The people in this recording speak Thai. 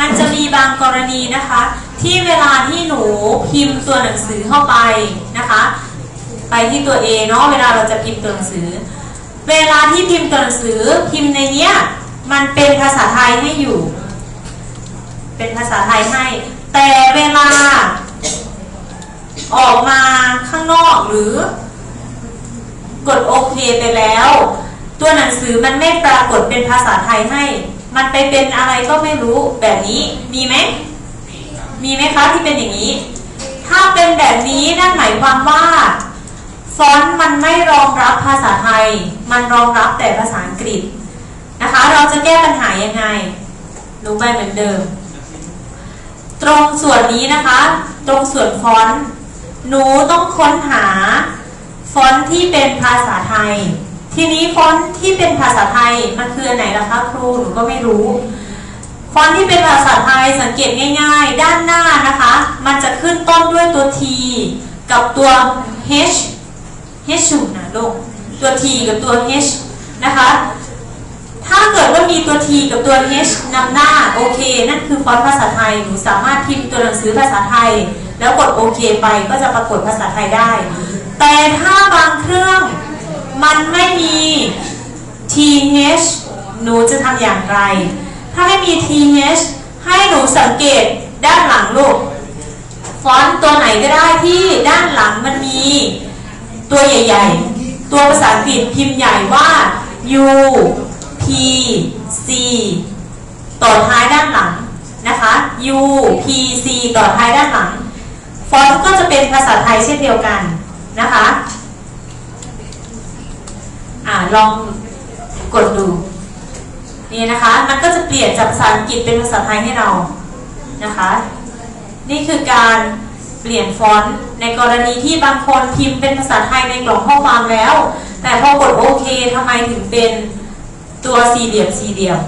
มันจะมีบางกรณีนะคะ ที่เวลาที่หนูพิมพ์ตัวหนังสือเข้าไปนะคะ ไปที่ตัว A เนาะเวลาเราจะพิมพ์ตัวหนังสือ เวลาที่พิมพ์ตัวหนังสือพิมพ์ในเนี้ยมันเป็นภาษาไทยให้อยู่ เป็นภาษาไทยให้ แต่เวลาออกมาข้างนอกหรือกดโอเคไปแล้ว ตัวหนังสือมันไม่ปรากฏเป็นภาษาไทยให้ มันไปเป็นอะไรก็ไม่รู้แบบนี้มีไหมมีไหมคะที่เป็นอย่างนี้ ถ้าเป็นแบบนี้นั่นหมายความว่าฟอนต์มันไม่รองรับภาษาไทย มันรองรับแต่ภาษาอังกฤษนะคะ เราจะแก้ปัญหายังไงดูไปเหมือนเดิม ตรงส่วนนี้นะคะ ตรงส่วนฟอนต์หนูต้องค้นหาฟอนต์ที่เป็นภาษาไทย ทีนี้ฟอนต์ที่เป็นภาษาไทยมันคืออันไหนล่ะคะครูหนูก็ไม่รู้ ฟอนต์ที่เป็นภาษาไทยสังเกตง่าย ๆ ด้านหน้านะคะ มันจะขึ้นต้นด้วยตัว T กับตัว H H นะลูกตัว T กับตัว H นะคะถ้าเกิดว่ามีตัว T กับตัว H นำหน้าโอเค นั่นคือฟอนต์ภาษาไทย หนูสามารถพิมพ์ตัวหนังสือภาษาไทย แล้วกดโอเคไปก็จะปรากฏภาษาไทยได้ แต่ถ้าบางเครื่อง มันไม่มี th หนูจะทำอย่างไร ถ้าไม่มี th ให้หนูสังเกตด้านหลังลูก ฟอนต์ตัวไหนก็ได้ที่ด้านหลังมันมี ตัวใหญ่ ๆ ตัวภาษาอังกฤษพิมพ์ใหญ่ว่า u p c ต่อท้ายด้านหลังนะคะ u p c ต่อท้ายด้านหลัง ฟอนต์ก็จะเป็นภาษาไทยเช่นเดียวกันนะคะ อ่า ลองกดดูนี่นะคะ มันก็จะเปลี่ยนจากภาษาอังกฤษเป็นภาษาไทยให้เรานะคะ นี่คือการเปลี่ยนฟอนต์ในกรณีที่บางคนพิมพ์เป็นภาษาไทยในกล่องข้อความแล้ว แต่พอกดโอเคทำไมถึงเป็นตัวสี่เหลี่ยมสี่เหลี่ยม